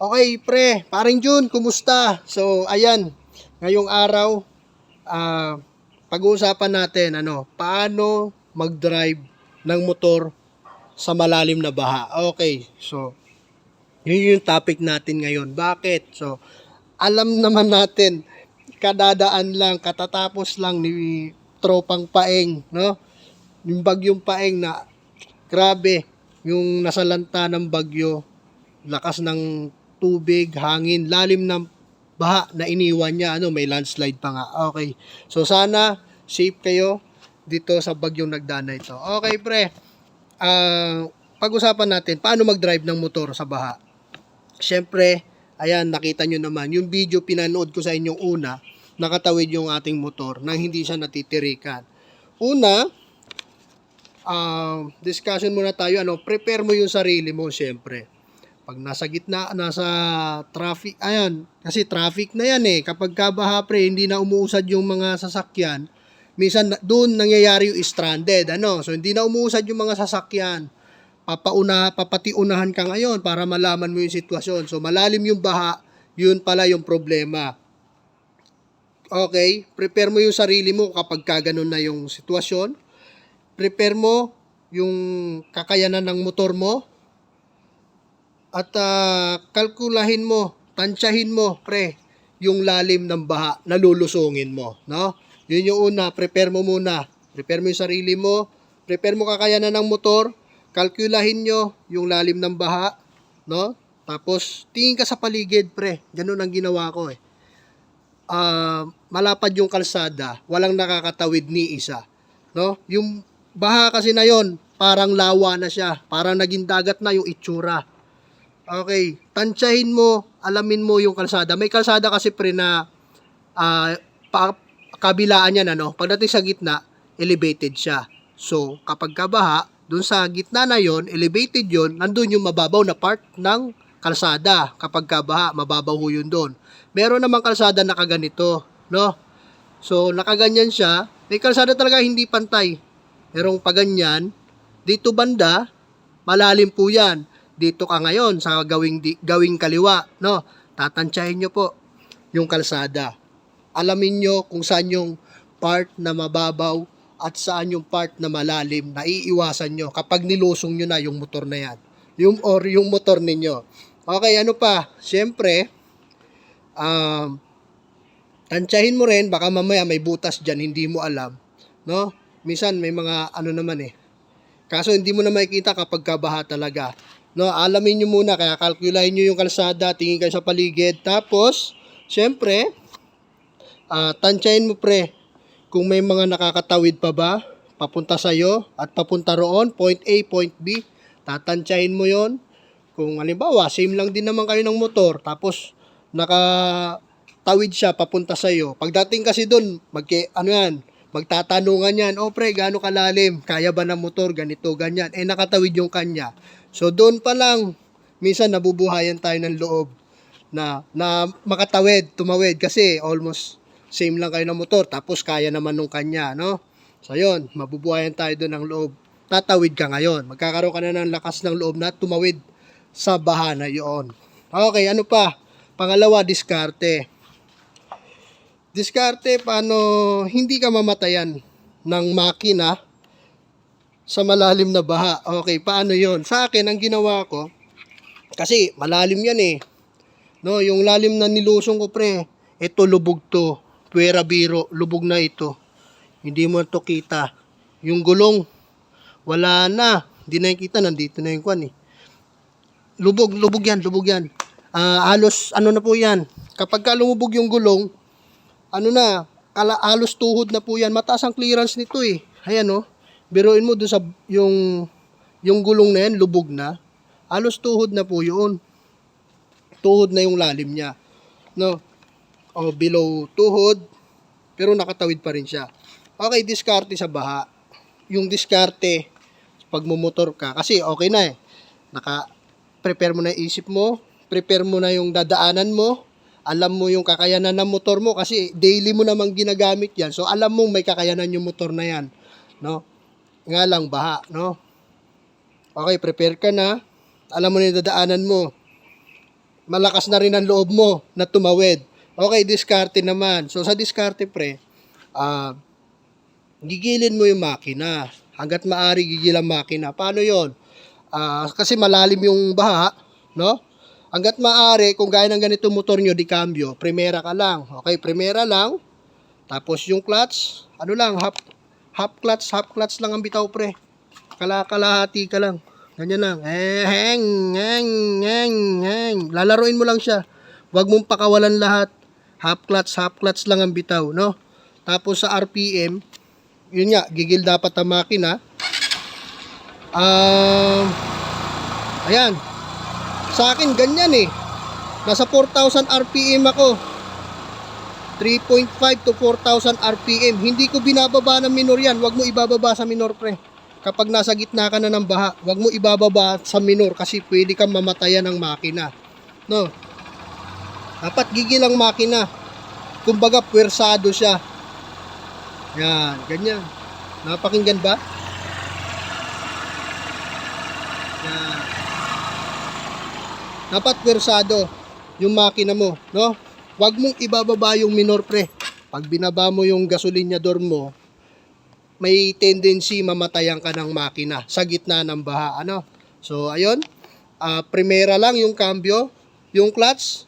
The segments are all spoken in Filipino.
Okay, pre, paring Jun, kumusta? So, ayan, ngayong araw, ah, pag-uusapan natin, ano, paano mag-drive ng motor sa malalim na baha. Okay, so, yun yung topic natin ngayon. Bakit? So, alam naman natin, kadadaan lang, katatapos lang ni tropang paeng, no? Yung bagyong paeng na, grabe, yung nasalanta ng bagyo, lakas ng tubig, hangin, lalim ng baha na iniwan niya, ano, may landslide pa nga. Okay. So sana safe kayo dito sa bagyong nagdana ito. Okay, pre. Ah, pag-usapan natin paano mag-drive ng motor sa baha. Siyempre, ayan, nakita nyo naman, yung video pinanood ko sa inyong una, nakatawid yung ating motor nang hindi siya natitirikan. Una, ah, discussion muna tayo, ano, prepare mo yung sarili mo, siyempre pag nasa gitna, nasa traffic, ayan, kasi traffic na yan eh. Kapag kabaha pre, hindi na umuusad yung mga sasakyan, minsan doon nangyayari yung stranded, ano. So, hindi na umuusad yung mga sasakyan. Papauna, papatiunahan ka ngayon para malaman mo yung sitwasyon. So, malalim yung baha, yun pala yung problema. Okay, prepare mo yung sarili mo kapag ka ganun na yung sitwasyon. Prepare mo yung kakayanan ng motor mo, at ah, kalkulahin mo, tansyahin mo, pre, yung lalim ng baha na lulusungin mo, no? Yun yung una, prepare mo muna. Prepare mo yung sarili mo, prepare mo kakayanan ng motor, kalkulahin nyo yung lalim ng baha, no? Tapos, tingin ka sa paligid, pre. Ganun ang ginawa ko eh. Ah, malapad yung kalsada, walang nakakatawid ni isa, no? Yung baha kasi na yon, parang lawa na siya, parang naging dagat na yung itsura. Okay, tansyahin mo, alamin mo yung kalsada. May kalsada kasi pre na ah, pa, kabilaan yan ano. Pagdating sa gitna, elevated siya. So, kapag kabaha, dun sa gitna na yon, elevated yon, nandun yung mababaw na part ng kalsada. Kapag kabaha, mababaw ho yun doon. Meron namang kalsada na kaganito, no? So, nakaganyan siya. May kalsada talaga hindi pantay. Merong paganyan. Dito banda, malalim po yan dito ka ngayon sa gawing di, gawing kaliwa, no? Tatansyahin nyo po yung kalsada. Alamin nyo kung saan yung part na mababaw at saan yung part na malalim na iiwasan nyo kapag nilusong nyo na yung motor na yan. Yung, or yung motor ninyo. Okay, ano pa? Siyempre, um, tansyahin mo rin, baka mamaya may butas dyan, hindi mo alam. No? Minsan may mga ano naman eh. Kaso hindi mo na makikita kapag kabaha talaga. No, alamin nyo muna, kaya kalkulahin nyo yung kalsada, tingin kayo sa paligid. Tapos, syempre, ah tansyahin mo pre, kung may mga nakakatawid pa ba, papunta sa'yo, at papunta roon, point A, point B, tatansyahin mo yon Kung halimbawa, same lang din naman kayo ng motor, tapos nakatawid siya papunta sa'yo. Pagdating kasi doon, magke, ano yan, magtatanungan yan, oh pre, gaano kalalim, kaya ba ng motor, ganito, ganyan. Eh, nakatawid yung kanya. So, doon pa lang, minsan nabubuhayan tayo ng loob na, na makatawid, tumawid, kasi almost same lang kayo ng motor, tapos kaya naman nung kanya, no? So, yun, mabubuhayan tayo doon ng loob. Tatawid ka ngayon. Magkakaroon ka na ng lakas ng loob na tumawid sa bahana yon. Okay, ano pa? Pangalawa, diskarte. Diskarte, paano hindi ka mamatayan ng makina sa malalim na baha. Okay, paano yon? Sa akin, ang ginawa ko, kasi malalim yan eh. No, yung lalim na nilusong ko pre, ito lubog to. Puwera biro, lubog na ito. Hindi mo to kita. Yung gulong, wala na. Hindi na kita, nandito na yung kwan eh. Lubog, lubog yan, lubog yan. Ah, halos, ano na po yan. Kapag ka lumubog yung gulong, ano na, kala, halos tuhod na po yan. Mataas ang clearance nito eh. Ayan oh. Biruin mo doon sa yung yung gulong na yan, lubog na. Halos tuhod na po yun. Tuhod na yung lalim niya. No? O below tuhod, pero nakatawid pa rin siya. Okay, diskarte sa baha. Yung diskarte, pag mumotor ka, kasi okay na eh. Naka, prepare mo na isip mo, prepare mo na yung dadaanan mo, alam mo yung kakayanan ng motor mo kasi daily mo namang ginagamit yan. So alam mo may kakayanan yung motor na yan, no? Nga lang baha, no? Okay, prepare ka na. Alam mo na yung dadaanan mo. malakas na rin ang loob mo na tumawid. Okay, diskarte naman. So sa diskarte pre, ah gigilin mo yung makina. Hanggat maari gigil ang makina. Paano yon? Ah, kasi malalim yung baha, no? Hanggat maaari, kung gaya ng ganito motor nyo, di cambio, primera ka lang. Okay, primera lang. Tapos yung clutch, ano lang, half, half clutch, half clutch lang ang bitaw pre. Kala kalahati ka lang. Ganyan lang. Eh, heng, heng, heng, heng. Lalaroin mo lang siya. Huwag mong pakawalan lahat. Half clutch, half clutch lang ang bitaw, no? Tapos sa RPM, yun nga, gigil dapat ang makina. Um, ayan. Sa akin, ganyan eh. Nasa 4,000 RPM ako. 3.5 to 4,000 RPM. Hindi ko binababa ng minor yan. Huwag mo ibababa sa minor, pre. Kapag nasa gitna ka na ng baha, huwag mo ibababa sa minor kasi pwede kang mamatayan ng makina. No? Dapat gigil ang makina. Kumbaga, pwersado siya. Yan, ganyan. Napakinggan ba? Yan. Dapat pwersado yung makina mo, no? Huwag mong ibababa yung minor pre. Pag binaba mo yung gasolinyador mo, may tendency mamatayan ka ng makina sa gitna ng baha, ano? So, ayun. Ah, primera lang yung cambio, yung clutch,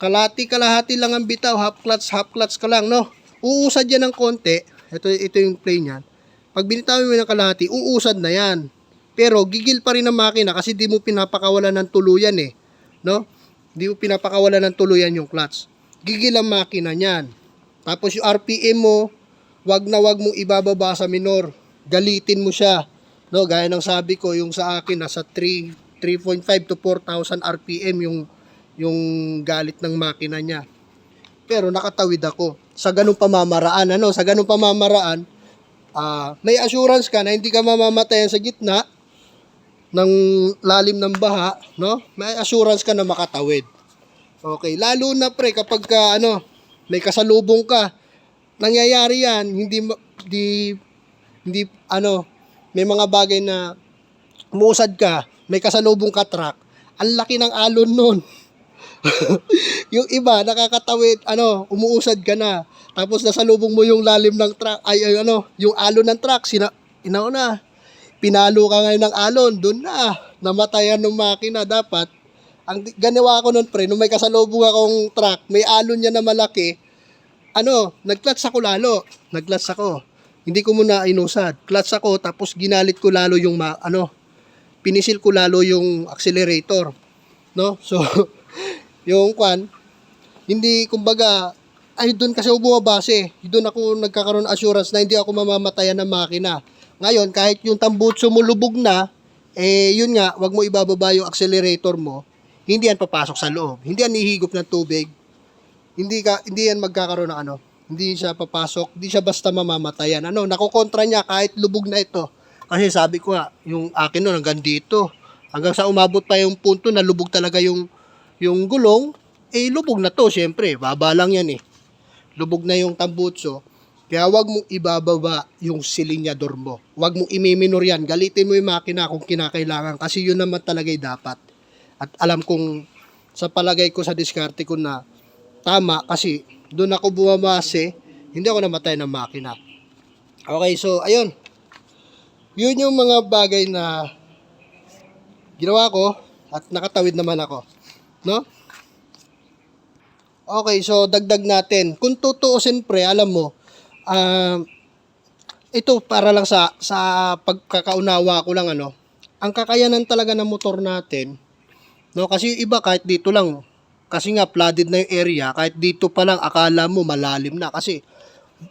kalati kalahati lang ang bitaw, half clutch, half clutch ka lang, no? Uusad yan ng konti. Ito, ito yung play niyan. Pag binitawin mo ng kalahati, uusad na yan. Pero gigil pa rin ang makina kasi di mo pinapakawalan ng tuluyan eh. No? Di mo pinapakawalan ng tuluyan yung clutch. Gigil ang makina niyan. Tapos yung RPM mo, wag na wag mong ibababa sa minor. Galitin mo siya. No, gaya ng sabi ko, yung sa akin nasa 3 3.5 to 4,000 RPM yung yung galit ng makina niya. Pero nakatawid ako sa ganung pamamaraan ano, sa ganung pamamaraan, ah may assurance ka na hindi ka mamamatayan sa gitna ng lalim ng baha, no? May assurance ka na makatawid. Okay, lalo na pre kapag ka, ano, may kasalubong ka, nangyayari yan, hindi di hindi ano, may mga bagay na umuusad ka, may kasalubong ka truck, ang laki ng alon nun. yung iba nakakatawid, ano, umuusad ka na. Tapos nasalubong mo yung lalim ng truck, ay, ay ano, yung alon ng truck, sina, inauna, pinalo ka ngayon ng alon, doon na, namatayan ng makina, dapat, ang ganawa ko nun pre, nung may kasalubong akong truck, may alon niya na malaki, ano, nag-clutch ako lalo, nag-clutch ako, hindi ko muna inusad, clutch ako, tapos ginalit ko lalo yung, ma- ano, pinisil ko lalo yung accelerator, no, so, yung kwan, hindi, kumbaga, ay doon kasi ako bumabase. Doon ako nagkakaroon assurance na hindi ako mamamatayan ng makina. Ngayon, kahit yung tambutso mo lubog na, eh yun nga, wag mo ibababa yung accelerator mo, hindi yan papasok sa loob. Hindi yan ihigop ng tubig. Hindi ka hindi yan magkakaroon ng ano, hindi siya papasok, hindi siya basta mamamatayan. Ano, nakokontra niya kahit lubog na ito. Kasi sabi ko nga, yung akin noon hanggang dito, hanggang sa umabot pa yung punto na lubog talaga yung yung gulong, eh lubog na to, syempre, baba lang yan eh lubog na yung tambutso, kaya wag mong ibababa yung silinyador mo. Wag mong imiminor yan. Galitin mo yung makina kung kinakailangan kasi yun naman talaga'y dapat. At alam kong sa palagay ko sa diskarte ko na tama kasi doon ako bumabase, hindi ako namatay ng makina. Okay, so ayun. Yun yung mga bagay na ginawa ko at nakatawid naman ako. No? Okay, so dagdag natin. Kung tutuusin pre, alam mo, ah, ito para lang sa sa pagkakaunawa ko lang ano, ang kakayanan talaga ng motor natin, no, kasi iba kahit dito lang, kasi nga flooded na yung area, kahit dito pa lang akala mo malalim na kasi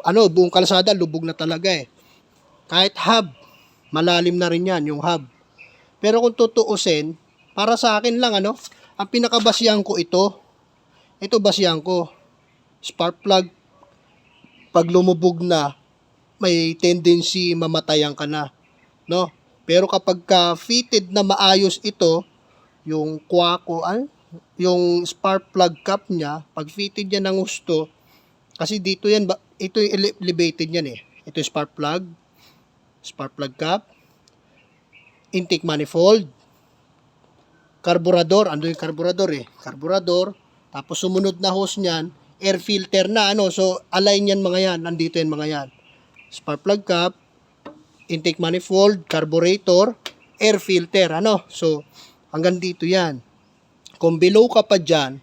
ano, buong kalsada lubog na talaga eh. Kahit hub, malalim na rin yan, yung hub. Pero kung tutuusin, para sa akin lang ano, ang pinakabasihan ko ito, ito basihan ko. Spark plug, pag lumubog na, may tendency mamatayan ka na. No? Pero kapag ka fitted na maayos ito, yung kwako, ay, yung spark plug cap niya, pag fitted niya ng gusto, kasi dito yan, ito yung ele- elevated yan eh. Ito yung spark plug, spark plug cap, intake manifold, carburetor, ano yung carburetor eh? Carburetor, tapos sumunod na hose niyan, air filter na ano. So align yan mga yan, nandito yan mga yan. Spark plug cap, intake manifold, carburetor, air filter, ano. So hanggang dito yan. Kung below ka pa dyan,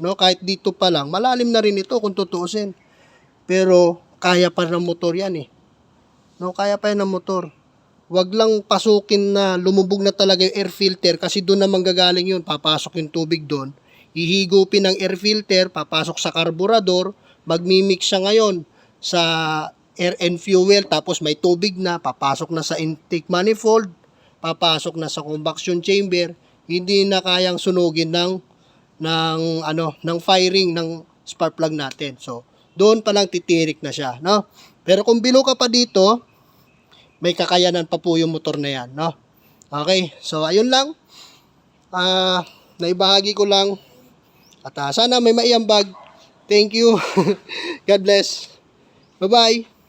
no, kahit dito pa lang, malalim na rin ito kung tutuusin. Pero kaya pa ng motor yan eh. No, kaya pa yan ng motor. Wag lang pasukin na lumubog na talaga yung air filter kasi doon naman gagaling yun. Papasok yung tubig doon. Ihigupin ng air filter, papasok sa karburador, magmimix siya ngayon sa air and fuel tapos may tubig na, papasok na sa intake manifold, papasok na sa combustion chamber, hindi na kayang sunugin ng ng ano, ng firing ng spark plug natin. So, doon pa lang titirik na siya, no? Pero kung below ka pa dito, may kakayanan pa po yung motor na yan, no? Okay, so ayun lang. Ah, naibahagi ko lang. At ah, sana may maiambag. Thank you. God bless. Bye-bye.